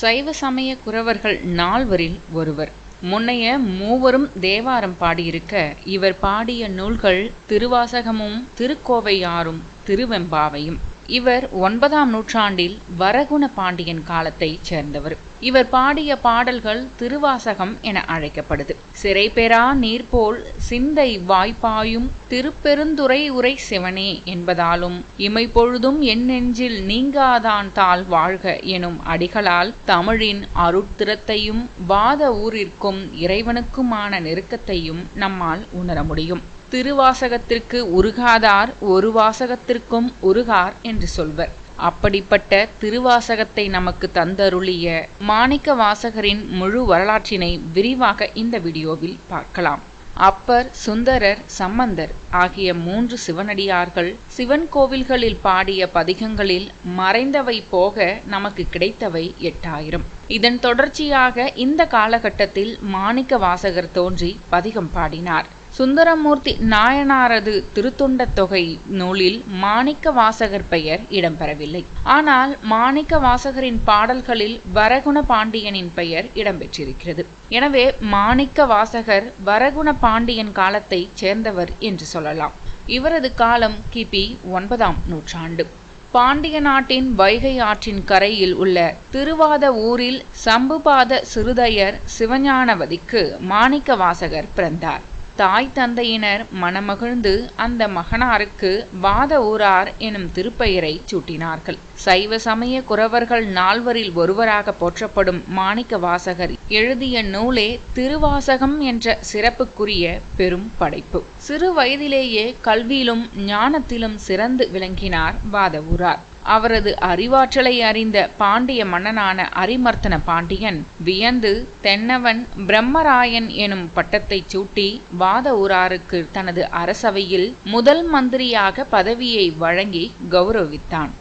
சைவ சமய குரவர்கள் நால்வரில் ஒருவர். முன்னைய மூவரும் தேவாரம் பாடியிருக்க இவர் பாடிய நூல்கள் திருவாசகமும் திருக்கோவையாரும் திருவெம்பாவையும். இவர் ஒன்பதாம் நூற்றாண்டில் வரகுண பாண்டியன் காலத்தைச் சேர்ந்தவர். இவர் பாடிய பாடல்கள் திருவாசகம் என அழைக்கப்படுது. சிறை பெறா நீர்போல் சிந்தை வாய்ப்பாயும் திருப்பெருந்துறை உரை சிவனே என்பதாலும் இமைப்பொழுதும் என் நெஞ்சில் நீங்காதான் தாள் வாழ்க எனும் அடிகளால் தமிழின் அருட்திறத்தையும் வாத ஊரிற்கும் இறைவனுக்குமான நெருக்கத்தையும் நம்மால் உணர முடியும். திருவாசகத்திற்கு உருகாதார் ஒரு வாசகத்திற்கும் உருகார் என்று சொல்வர். அப்படிப்பட்ட திருவாசகத்தை நமக்கு தந்தருளிய மாணிக்க வாசகரின் முழு வரலாற்றினை விரிவாக இந்த வீடியோவில் பார்க்கலாம். அப்பர் சுந்தரர் சம்பந்தர் ஆகிய மூன்று சிவனடியார்கள் சிவன் கோவில்களில் பாடிய பதிகங்களில் மறைந்தவை போக நமக்கு கிடைத்தவை எட்டாயிரம். இதன் தொடர்ச்சியாக இந்த காலகட்டத்தில் மாணிக்க வாசகர் தோன்றி பதிகம் பாடினார். சுந்தரமூர்த்தி நாயனாரது திருத்தொண்ட தொகை நூலில் மாணிக்க வாசகர் பெயர் இடம்பெறவில்லை. ஆனால் மாணிக்க வாசகரின் பாடல்களில் வரகுண பாண்டியனின் பெயர் இடம்பெற்றிருக்கிறது. எனவே மாணிக்க வாசகர் வரகுண பாண்டியன் காலத்தைச் சேர்ந்தவர் என்று சொல்லலாம். இவரது காலம் கிபி ஒன்பதாம் நூற்றாண்டு. பாண்டிய நாட்டின் வைகை ஆற்றின் கரையில் உள்ள திருவாத ஊரில் சம்புபாத சிறுதையர் சிவஞானவதிக்கு மாணிக்க வாசகர் பிறந்தார். தாய் தந்தையினர் மனமகிழ்ந்து அந்த மகனாருக்கு வாத ஊரார் எனும் திருப்பெயரை சூட்டினார்கள். சைவ சமய குறவர்கள் நால்வரில் ஒருவராக போற்றப்படும் மாணிக்க வாசகர் எழுதிய நூலே திருவாசகம் என்ற சிறப்புக்குரிய பெரும் படைப்பு. சிறு வயதிலேயே கல்வியிலும் ஞானத்திலும் சிறந்து விளங்கினார் வாத ஊரார். அவரது அறிவாற்றலை அறிந்த பாண்டிய மன்னனான அரிமர்த்தன பாண்டியன் வியந்து தென்னவன் பிரம்மராயன் எனும் பட்டத்தை சூட்டி வாத ஊராருக்கு தனது அரசவையில் முதல் மந்திரியாக பதவியை வழங்கி கௌரவித்தான்.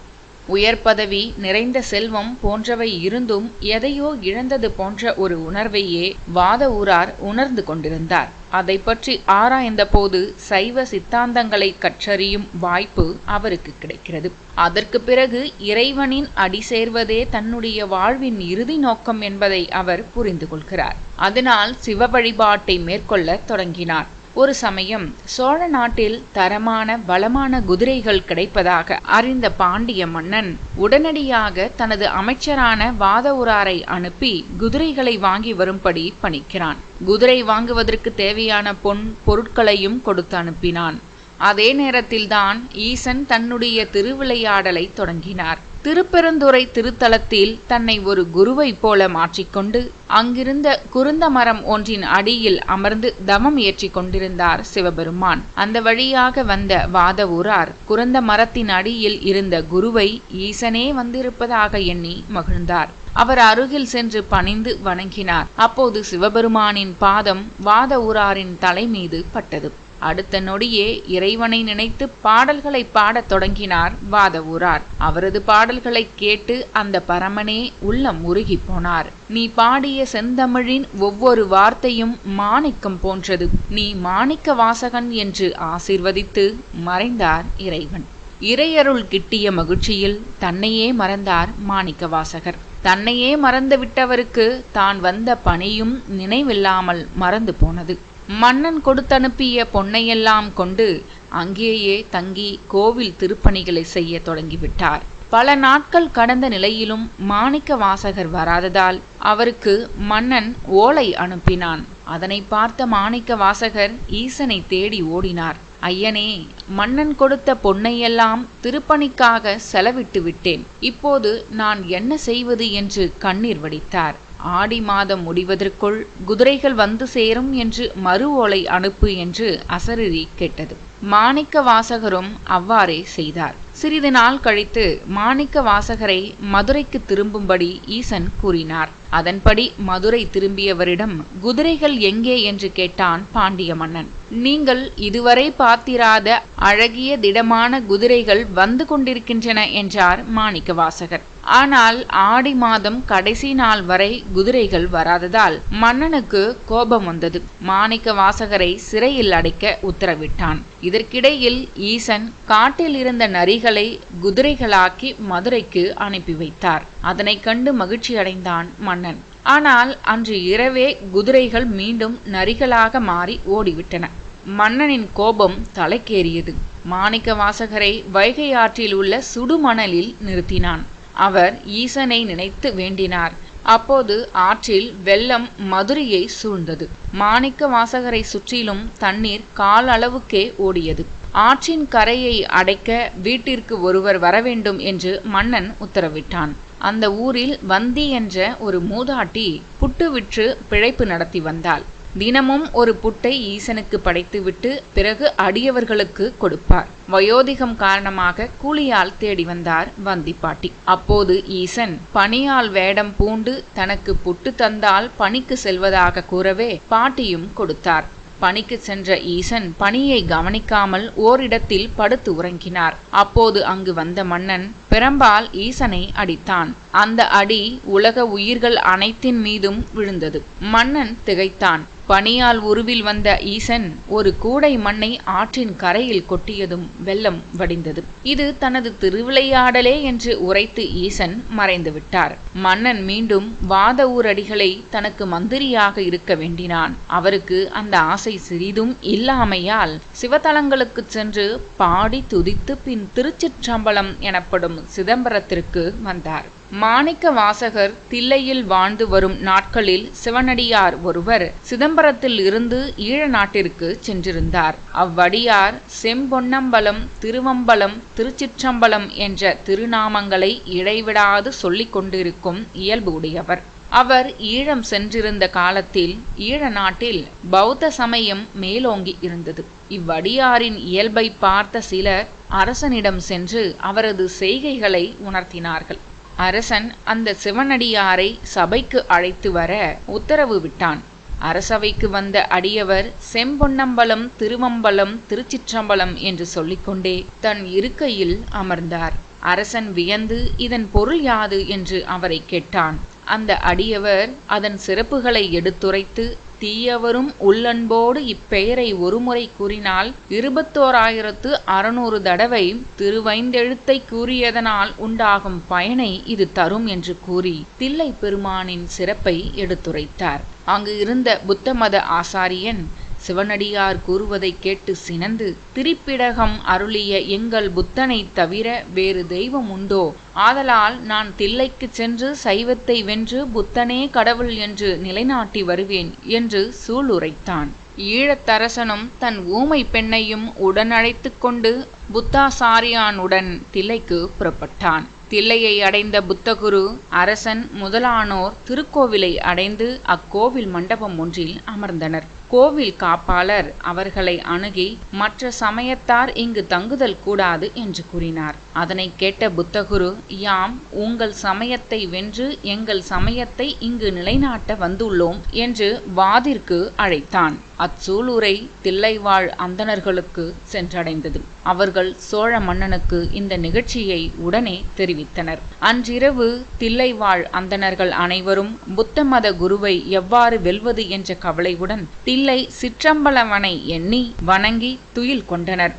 உயர் பதவி நிறைந்த செல்வம் போன்றவை இருந்தும் எதையோ இழந்தது போன்ற ஒரு உணர்வையே வாத ஊரார் உணர்ந்து கொண்டிருந்தார். அதை பற்றி ஆராய்ந்த போது சைவ சித்தாந்தங்களை கற்றறியும் வாய்ப்பு அவருக்கு கிடைக்கிறது. அதற்கு பிறகு இறைவனின் அடி சேர்வதே தன்னுடைய வாழ்வின் இறுதி நோக்கம் என்பதை அவர் புரிந்து கொள்கிறார் அதனால் சிவ வழிபாட்டை மேற்கொள்ள தொடங்கினார். ஒரு சமயம் சோழ நாட்டில் தரமான வளமான குதிரைகள் கிடைப்பதாக அறிந்த பாண்டிய மன்னன் உடனடியாக தனது அமைச்சரான வாதவுராரை அனுப்பி குதிரைகளை வாங்கி வரும்படி பணிக்கிறான். குதிரை வாங்குவதற்கு தேவையான பொன் பொருட்களையும் கொடுத்து அனுப்பினான். அதே நேரத்தில்தான் ஈசன் தன்னுடைய திருவிளையாடலை தொடங்கினார். திருப்பெருந்துறை திருத்தலத்தில் தன்னை ஒரு குருவைப் போல மாற்றிக்கொண்டு அங்கிருந்த குருந்த மரம் ஒன்றின் அடியில் அமர்ந்து தமம் ஏற்றி கொண்டிருந்தார் சிவபெருமான். அந்த வழியாக வந்த வாதவூரார் குருந்த மரத்தின் அடியில் இருந்த குருவை ஈசனே வந்திருப்பதாக எண்ணி மகிழ்ந்தார். அவர் அருகில் சென்று பணிந்து வணங்கினார். அப்போது சிவபெருமானின் பாதம் வாத ஊராரின் தலை மீது பட்டது. அடுத்த நொடியே இறைவனை நினைத்து பாடல்களை பாடத் தொடங்கினார் வாதவூரார். அவரது பாடல்களை கேட்டு அந்த பரமனே உள்ளம் உருகி போனார். நீ பாடிய செந்தமிழின் ஒவ்வொரு வார்த்தையும் மாணிக்கம் போன்றது. நீ மாணிக்க வாசகன் என்று ஆசிர்வதித்து மறைந்தார் இறைவன். இறையருள் கிட்டிய மகிழ்ச்சியில் தன்னையே மறந்தார் மாணிக்க வாசகர். தன்னையே மறந்து விட்டவருக்கு தான் வந்த பணியும் நினைவில்லாமல் மறந்து போனது. மன்னன் கொடுத்தனுப்பிய பொன்னையெல்லாம் கொண்டு அங்கேயே தங்கி கோவில் திருப்பணிகளை செய்ய தொடங்கிவிட்டார். பல நாட்கள் கடந்த நிலையிலும் மாணிக்க வாசகர் வராததால் அவருக்கு மன்னன் ஓலை அனுப்பினான். அதனை பார்த்த மாணிக்க வாசகர் ஈசனை தேடி ஓடினார். ஐயனே மன்னன் கொடுத்த பொன்னையெல்லாம் திருப்பணிக்காக செலவிட்டு விட்டேன். இப்போது நான் என்ன செய்வது? என்று கண்ணீர் வடித்தார். ஆடி மாதம் முடிவதற்குள் குதிரைகள் வந்து சேரும் என்று மறு ஓலை அனுப்பு என்று அசரரி கேட்டது. மாணிக்க வாசகரும் அவ்வாறே செய்தார். சிறிது நாள் கழித்து மாணிக்க வாசகரை மதுரைக்கு திரும்பும்படி ஈசன் கூறினார். அதன்படி மதுரை திரும்பியவரிடம் குதிரைகள் எங்கே? என்று கேட்டான் பாண்டிய மன்னன் நீங்கள் இதுவரை பார்த்திராத அழகிய திடமான குதிரைகள் வந்து கொண்டிருக்கின்றன என்றார் மாணிக்க வாசகர். ஆனால் ஆடி மாதம் கடைசி நாள் வரை குதிரைகள் வராததால் மன்னனுக்கு கோபம் வந்தது. மாணிக்க வாசகரை சிறையில் அடைக்க உத்தரவிட்டான். இதற்கிடையில் ஈசன் காட்டில் இருந்த நரிகளை குதிரைகளாக்கி மதுரைக்கு அனுப்பி வைத்தார். அதனை கண்டு மகிழ்ச்சி அடைந்தான் மன்னன். ஆனால் அன்று இரவே குதிரைகள் மீண்டும் நரிகளாக மாறி ஓடிவிட்டன. மன்னனின் கோபம் தலைக்கேறியது. மாணிக்க வாசகரை வைகை ஆற்றில் உள்ள சுடுமணலில் நிறுத்தினான். அவர் ஈசனை நினைத்து வேண்டினார். அப்போது ஆற்றில் வெள்ளம் மதுரையை சூழ்ந்தது. மாணிக்க வாசகரை சுற்றிலும் தண்ணீர் கால் அளவுக்கே ஓடியது. ஆற்றின் கரையை அடைக்க வீட்டிற்கு ஒருவர் வரவேண்டும் என்று மன்னன் உத்தரவிட்டான். அந்த ஊரில் வந்தி என்ற ஒரு மூதாட்டி புட்டு விற்று பிழைப்பு நடத்தி வந்தாள். தினமும் ஒரு புட்டை ஈசனுக்கு படைத்துவிட்டு பிறகு அடியவர்களுக்கு கொடுப்பார். வயோதிகம் காரணமாக கூலியால் தேடி வந்தார் வந்திப்பாட்டி. அப்போது ஈசன் பணியால் வேடம் பூண்டு தனக்கு புட்டு தந்தால் பணிக்கு செல்வதாக கூறவே பாட்டியும் கொடுத்தார். பணிக்கு சென்ற ஈசன் பணியை கவனிக்காமல் ஓரிடத்தில் படுத்து உறங்கினார். அப்போது அங்கு வந்த மன்னன் பெரம்பால் ஈசனை அடித்தான். அந்த அடி உலக உயிர்கள் அனைத்தின் மீதும் விழுந்தது. மன்னன் திகைத்தான். பனியால் உருவில் வந்த ஈசன் ஒரு கூடை மண்ணை ஆற்றின் கரையில் கொட்டியதும் வெள்ளம் வடிந்தது. இது தனது திருவிளையாடலே என்று உரைத்து ஈசன் மறைந்து விட்டார் மன்னன் மீண்டும் வாத ஊரடிகளை தனக்கு மந்திரியாக இருக்க வேண்டினான். அவருக்கு அந்த ஆசை சிறிதும் இல்லாமையால் சிவத்தலங்களுக்கு சென்று பாடி துதித்து பின் திருச்சிற்றம்பலம் எனப்படும் சிதம்பரத்திற்கு வந்தார். மாணிக்க வாசகர் தில்லையில் வாழ்ந்து வரும் நாட்களில் சிவனடியார் ஒருவர் சிதம்பரத்தில் இருந்து ஈழ நாட்டிற்கு சென்றிருந்தார். அவ்வடியார் செம்பொன்னம்பலம் திருவம்பலம் திருச்சிற்றம்பலம் என்ற திருநாமங்களை இடைவிடாது சொல்லிக் கொண்டிருக்கும் இயல்பு உடையவர். அவர் ஈழம் சென்றிருந்த காலத்தில் ஈழ நாட்டில் பௌத்த சமயம் மேலோங்கி இருந்தது. இவ்வடியாரின் இயல்பை பார்த்த சிலர் அரசனிடம் சென்று அவரது செய்கைகளை உணர்த்தினார்கள். அரசன் அந்த சிவனடியாரை சபைக்கு அழைத்து வர உத்தரவு விட்டான். அரசவைக்கு வந்த அடியவர் செம்பொன்னம்பலம் திருவம்பலம் திருச்சிற்றம்பலம் என்று சொல்லிக்கொண்டே தன் இருக்கையில் அமர்ந்தார். அரசன் வியந்து இதன் பொருள் யாது? என்று அவரை கேட்டான். அந்த அடியவர் அதன் சிறப்புகளை எடுத்துரைத்து தீயவரும் உள்ளன்போடு இப்பெயரை ஒருமுறை கூறினால் இருபத்தோராயிரத்து அறுநூறு தடவை திருவைந்தெழுத்தை கூறியதனால் உண்டாகும் பயனை இது தரும் என்று கூறி தில்லை பெருமானின் சிறப்பை எடுத்துரைத்தார். அங்கு இருந்த புத்த மத ஆசாரியன் சிவனடியார் கூறுவதைக் கேட்டு சினந்து திரிப்பிடகம் அருளிய எங்கள் புத்தனைத் தவிர வேறு தெய்வம் உண்டோ? ஆதலால் நான் தில்லைக்குச் சென்று சைவத்தை வென்று புத்தனே கடவுள் என்று நிலைநாட்டி வருவேன் என்று சூளுரைத்தான். ஈழத்தரசனும் தன் ஊமை பெண்ணையும் உடனழைத்து கொண்டு புத்தாசாரியானுடன் தில்லைக்கு புறப்பட்டான். தில்லையை அடைந்த புத்தகுரு அரசன் முதலானோர் திருக்கோவிலை அடைந்து அக்கோவில் மண்டபம் ஒன்றில் அமர்ந்தனர். கோவில் காப்பாளர் அவர்களை அணுகி மற்ற சமயத்தார் இங்கு தங்குதல் கூடாது என்று கூறினார். அதனை கேட்ட புத்தகுரு யாம் உங்கள் சமயத்தை வென்று எங்கள் சமயத்தை இங்கு நிலைநாட்ட வந்துள்ளோம் என்று வாதிற்கு அழைத்தான். அச்சூளுரை தில்லைவாழ் அந்தணர்களுக்கு சென்றடைந்தது. அவர்கள் சோழ மன்னனுக்கு இந்த நிகழ்ச்சியை உடனே தெரிவித்தனர். அன்றிரவு தில்லைவாழ் அந்தணர்கள் அனைவரும் புத்த மத குருவை எவ்வாறு வெல்வது என்ற கவலையுடன் தில்லை சிற்றம்பலவனை எண்ணி வணங்கி துயில் கொண்டனர்.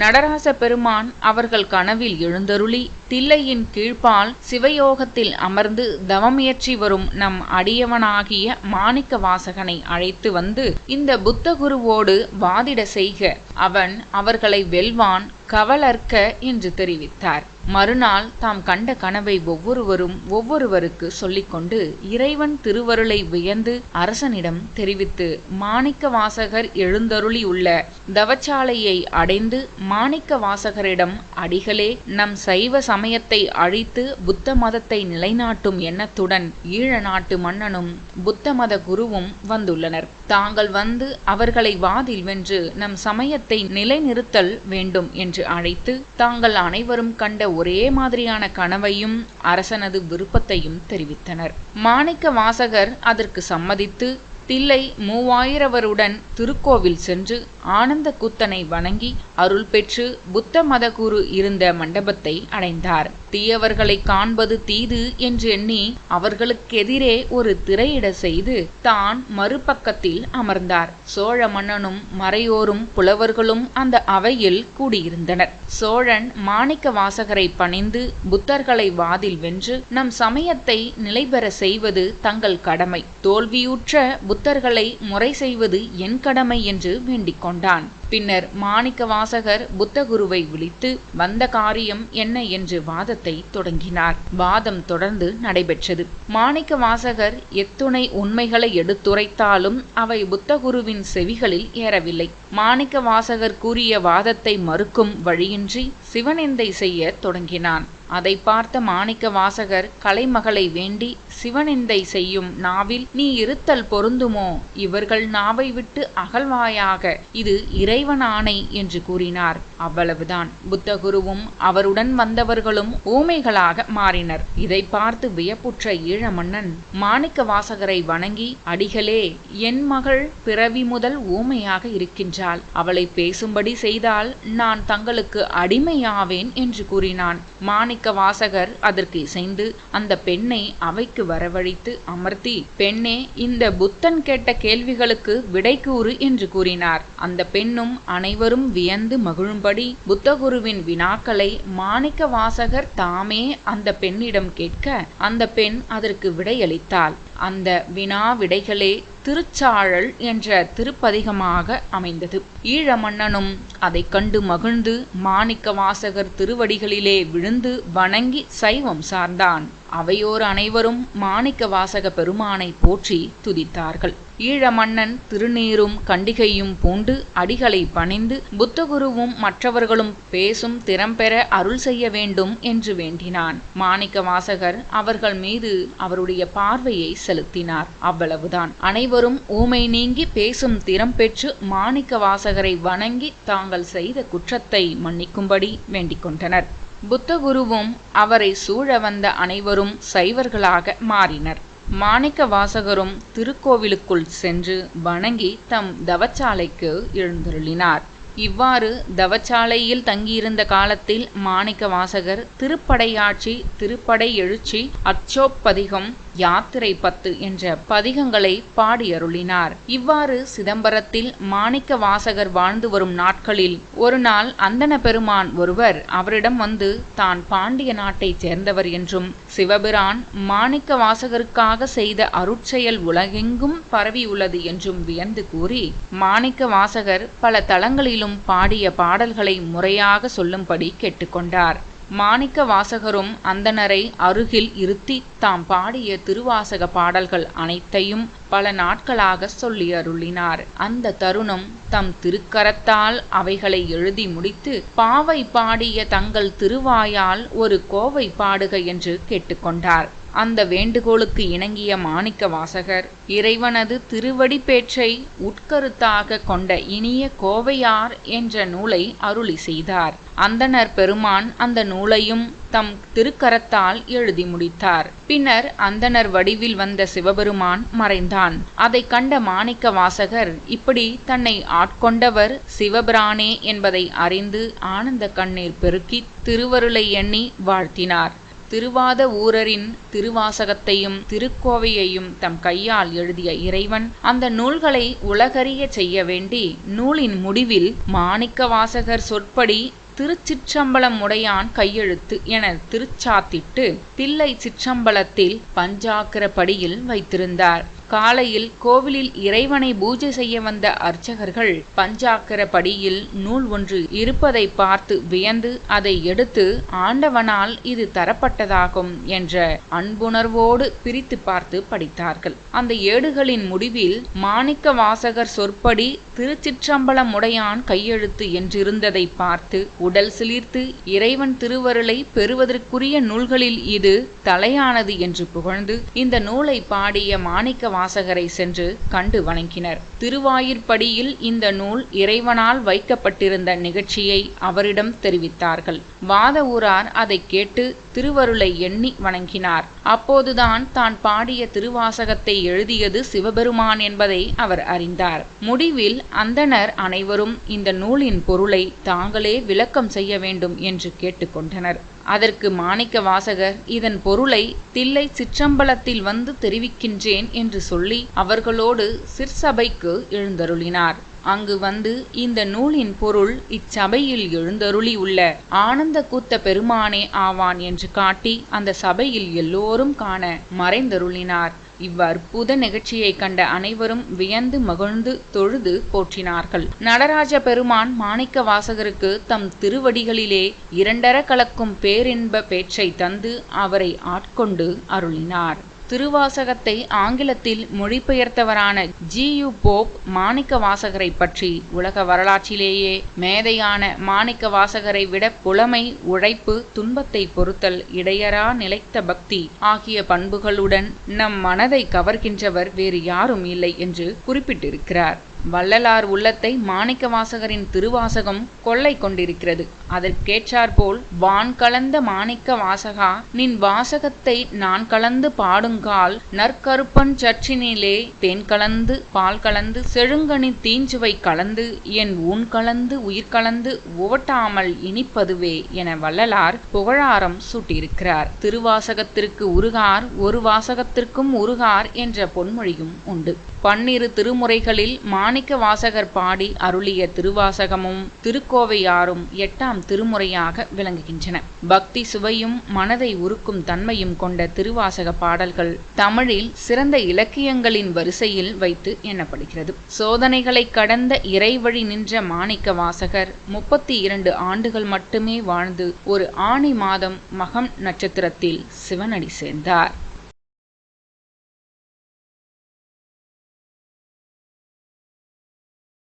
நடராச பெருமான் அவர்கள் கனவில் எழுந்தருளி தில்லையின் கீழ்ப்பால் சிவயோகத்தில் அமர்ந்து தவமியற்றி வரும் நம் அடியவனாகிய மாணிக்க வாசகனை அழைத்து வந்து இந்த புத்த குருவோடு வாதிட செய்க. அவன் அவர்களை வெல்வான் கவலர்க்க என்று தெரிவித்தார். மறுநாள் தாம் கண்ட கனவை ஒவ்வொருவரும் ஒவ்வொருவருக்கு சொல்லிக்கொண்டு இறைவன் திருவருளை வியந்து அரசனிடம் தெரிவித்து மாணிக்க வாசகர் எழுந்தருளி உள்ள தவச்சாலையை அடைந்து மாணிக்க வாசகரிடம் அடிகளே நம் சைவ சமயத்தை அழித்து புத்த மதத்தை நிலைநாட்டும் எண்ணத்துடன் ஈழ நாட்டு மன்னனும் புத்த மத குருவும் வந்துள்ளனர். தாங்கள் வந்து அவர்களை வாதில் வென்று நம் சமயத்தை நிலைநிறுத்தல் வேண்டும் என்று என்று அழைத்து தாங்கள் அனைவரும் கண்ட ஒரே மாதிரியான கனவையும் அரசனது விருப்பத்தையும் தெரிவித்தனர். மாணிக்க வாசகர் அதற்கு சம்மதித்து தில்லை மூவாயிரவருடன் திருக்கோவில் சென்று ஆனந்த கூத்தனை வணங்கி அருள் பெற்று புத்த மதகுரு இருந்த மண்டபத்தை அடைந்தார். தீயவர்களை காண்பது தீது என்று எண்ணி அவர்களுக்கெதிரே ஒரு திரையிட செய்து தான் மறுபக்கத்தில் அமர்ந்தார். சோழ மன்னனும் மறையோரும் புலவர்களும் அந்த அவையில் கூடியிருந்தனர். சோழன் மாணிக்க வாசகரை பணிந்து புத்தர்களை வாதில் வென்று நம் சமயத்தை நிலைபெற செய்வது தங்கள் கடமை. தோல்வியுற்ற புத்தர்களை முறை செய்வது என் கடமை என்று வேண்டிக் கொண்டான். பின்னர் மாணிக்க வாசகர் புத்தகுருவை விழித்து வந்த காரியம் என்ன? என்று வாதத்தை தொடங்கினார். வாதம் தொடர்ந்து நடைபெற்றது. மாணிக்க வாசகர் எத்துணை உண்மைகளை எடுத்துரைத்தாலும் அவை புத்தகுருவின் செவிகளில் ஏறவில்லை. மாணிக்க வாசகர் கூறிய வாதத்தை மறுக்கும் வழியின்றி சிவனிந்தை செய்ய தொடங்கினான். அதை பார்த்த மாணிக்க வாசகர் கலைமகளை வேண்டி சிவநிந்தை செய்யும் நாவில் நீ இருத்தல் பொருந்துமோ? இவர்கள் நாவை விட்டு அகழ்வாயாக இது இறைவன் ஆணை என்று கூறினார். அவ்வளவுதான். புத்தகுருவும் அவருடன் வந்தவர்களும் ஊமைகளாக மாறினர். இதை பார்த்து வியப்புற்ற ஈழ மன்னன் மாணிக்க வாசகரை வணங்கி அடிகளே என் மகள் பிறவி முதல் ஊமையாக இருக்கின்றாள். அவளை பேசும்படி செய்தால் நான் தங்களுக்கு அடிமையாவேன் என்று கூறினான். மாணிக்க வாசகர் அதற்கு இசைந்து அந்த பெண்ணை அவைக்கு வரவழைத்து அமர்த்தி பெண்ணே இந்த புத்தன் கேட்ட கேள்விகளுக்கு விடை கூறு என்று கூறினார். அந்த பெண்ணும் அனைவரும் வியந்து மகிழும்படி புத்தகுருவின் வினாக்களை மாணிக்க வாசகர் தாமே அந்த பெண்ணிடம் கேட்க அந்த பெண் அதற்கு விடையளித்தாள். அந்த வினா விடைகளே திருச்சாழல் என்ற திருப்பதிகமாக அமைந்தது. ஈழ மன்னனும் அதை கண்டு மகிழ்ந்து மாணிக்க வாசகர் திருவடிகளிலே விழுந்து வணங்கி சைவம் சார்ந்தான். அவையோர் அனைவரும் மாணிக்க வாசக பெருமானை போற்றி துதித்தார்கள். ஈழமன்னன் திருநீரும் கண்டிகையும் பூண்டு அடிகளை பணிந்து புத்தகுருவும் மற்றவர்களும் பேசும் திறம்பெற அருள் செய்ய வேண்டும் என்று வேண்டினான். மாணிக்க வாசகர் அவர்கள் மீது அவருடைய பார்வையை செலுத்தினார். அவ்வளவுதான். அனைவரும் ஊமை நீங்கி பேசும் திறம் பெற்று மாணிக்க வாசகரை வணங்கி தாங்கள் செய்த குற்றத்தை மன்னிக்கும்படி வேண்டிக் கொண்டனர். புத்தகுருவும் அவரை சூழ வந்த அனைவரும் சைவர்களாக மாறினர். மாணிக்க வாசகரும் திருக்கோவிலுக்குள் சென்று வணங்கி தம் தவச்சாலைக்கு எழுந்தருளினார். இவ்வாறு தவச்சாலையில் தங்கியிருந்த காலத்தில் மாணிக்க வாசகர் திருப்படையாட்சி திருப்படை எழுச்சி அச்சோப்பதிகம் யாத்திரை பத்து என்ற பதிகங்களை பாடியருளினார். இவ்வாறு சிதம்பரத்தில் மாணிக்க வாசகர் வாழ்ந்து வரும் நாட்களில் ஒரு நாள் அந்தன பெருமான் ஒருவர் அவரிடம் வந்து தான் பாண்டிய நாட்டைச் சேர்ந்தவர் என்றும் சிவபிரான் மாணிக்க வாசகருக்காக செய்த அருட்செயல் உலகெங்கும் பரவியுள்ளது என்றும் வியந்து கூறி மாணிக்க வாசகர் பல தளங்களிலும் தலங்களிலும் பாடிய பாடல்களை முறையாக சொல்லும்படி கேட்டுக்கொண்டார். மாணிக்க வாசகரும் அந்தணரை அருகில் இருத்தி தாம் பாடிய திருவாசக பாடல்கள் அனைத்தையும் பல நாட்களாக சொல்லி அருளினார் அந்த தருணம் தம் திருக்கரத்தால் அவைகளை எழுதி முடித்து பாவை பாடிய தங்கள் திருவாயால் ஒரு கோவை பாடுக என்று கேட்டுக்கொண்டார். அந்த வேண்டுகோளுக்கு இணங்கிய மாணிக்க வாசகர் இறைவனது திருவடி பேற்றை உட்கருத்தாக கொண்ட இனிய கோவையார் என்ற நூலை அருளி செய்தார். அந்தனர் பெருமான் அந்த நூலையும் தம் திருக்கரத்தால் எழுதி முடித்தார். பின்னர் அந்தனர் வடிவில் வந்த சிவபெருமான் மறைந்தான். அதை கண்ட மாணிக்க வாசகர் இப்படி தன்னை ஆட்கொண்டவர் சிவபிரானே என்பதை அறிந்து ஆனந்த கண்ணீர் பெருக்கி திருவருளை எண்ணி வாழ்த்தினார். திருவாத ஊரரின் திருவாசகத்தையும் திருக்கோவையையும் தம் கையால் எழுதிய இறைவன் அந்த நூல்களை உலகறிய செய்ய வேண்டி நூலின் முடிவில் மாணிக்க வாசகர் சொற்படி திருச்சிற்றம்பலம் உடையான் கையெழுத்து என திருச்சாத்திட்டு தில்லை சிற்றம்பலத்தில் பஞ்சாக்கிர படியில் வைத்திருந்தார். காலையில் கோவிலில் இறைவனை பூஜை செய்ய வந்த அர்ச்சகர்கள் பஞ்சாக்கர படியில் நூல் ஒன்று இருப்பதை பார்த்து வியந்து அதை எடுத்து ஆண்டவனால் இது தரப்பட்டதாகும் என்ற அன்புணர்வோடு பிரித்து பார்த்து படித்தார்கள். அந்த ஏடுகளின் முடிவில் மாணிக்க வாசகர் சொற்படி திருச்சிற்றம்பலம் உடையான் கையெழுத்து என்றிருந்ததை பார்த்து உடல் சிலிர்த்து இறைவன் திருவருளை பெறுவதற்குரிய நூல்களில் இது தலையானது என்று புகழ்ந்து இந்த நூலை பாடிய மாணிக்க வாசகரை சென்று கண்டு வணங்கினர். திருவாயிற்படியில் இந்த நூல் இறைவனால் வைக்கப்பட்டிருந்த நிகழ்ச்சியை அவரிடம் தெரிவித்தார்கள். வாத ஊரார் அதை கேட்டு திருவருளை எண்ணி வணங்கினார். அப்போதுதான் தான் பாடிய திருவாசகத்தை எழுதியது சிவபெருமான் என்பதை அவர் அறிந்தார். முடிவில் அந்தணர் அனைவரும் இந்த நூலின் பொருளை தாங்களே விளக்கம் செய்ய வேண்டும் என்று கேட்டுக்கொண்டனர் அதற்கு மாணிக்க வாசகர் இதன் பொருளை தில்லை சிற்றம்பலத்தில் வந்து தெரிவிக்கின்றேன் என்று சொல்லி அவர்களோடு சிற்சபைக்கு எழுந்தருளினார். அங்கு வந்து இந்த நூலின் பொருள் இச்சபையில் எழுந்தருளி உள்ள ஆனந்த கூத்த பெருமானே ஆவான் என்று காட்டி அந்த சபையில் எல்லோரும் காண மறைந்தருளினார். இவ்வற்புத நிகழ்ச்சியை கண்ட அனைவரும் வியந்து மகிழ்ந்து தொழுது போற்றினார்கள். நடராஜ பெருமான் மாணிக்க வாசகருக்கு தம் திருவடிகளிலே இரண்டர கலக்கும் பேரின்ப பேச்சை தந்து அவரை ஆட்கொண்டு அருளினார். திருவாசகத்தை ஆங்கிலத்தில் மொழிபெயர்த்தவரான ஜி யு போப் மாணிக்க வாசகரை பற்றி உலக வரலாற்றிலேயே மேதையான மாணிக்க வாசகரை விட புலமை உழைப்பு துன்பத்தை பொறுத்தல் இடையறா நிலைத்த பக்தி ஆகிய பண்புகளுடன் நம் மனதை கவர்கின்றவர் வேறு யாரும் இல்லை என்று குறிப்பிட்டிருக்கிறார். வள்ளலார் உள்ளத்தை மாணிக்க வாசகரின் திருவாசகம் கொள்ளை கொண்டிருக்கிறது. அதற்கேற்றாற்போல் வான் கலந்த மாணிக்க வாசகா நின் வாசகத்தை நான் கலந்து பாடுங்கால் நற்கருப்பன் சற்றினிலே தேன் கலந்து பால் கலந்து செழுங்கனி தீஞ்சுவை கலந்து என் ஊன் கலந்து உயிர் கலந்து உவட்டாமல் இனிப்பதுவே என வள்ளலார் புகழாரம் சூட்டியிருக்கிறார். திருவாசகத்திற்கு உருகார் ஒரு வாசகத்திற்கும் உருகார் என்ற பொன்மொழியும் உண்டு. பன்னிரு திருமுறைகளில் மாணிக்க வாசகர் பாடி அருளிய திருவாசகமும் திருக்கோவையாரும் எட்டாம் திருமுறையாக விளங்குகின்றன. பக்தி சுவையும் மனதை உருக்கும் தன்மையும் கொண்ட திருவாசக பாடல்கள் தமிழில் சிறந்த இலக்கியங்களின் வரிசையில் வைத்து எண்ணப்படுகிறது. சோதனைகளை கடந்த இறைவழி நின்ற மாணிக்க வாசகர் முப்பத்தி இரண்டு ஆண்டுகள் மட்டுமே வாழ்ந்து ஒரு ஆணி மாதம் மகம் நட்சத்திரத்தில் சிவனடி சேர்ந்தார்.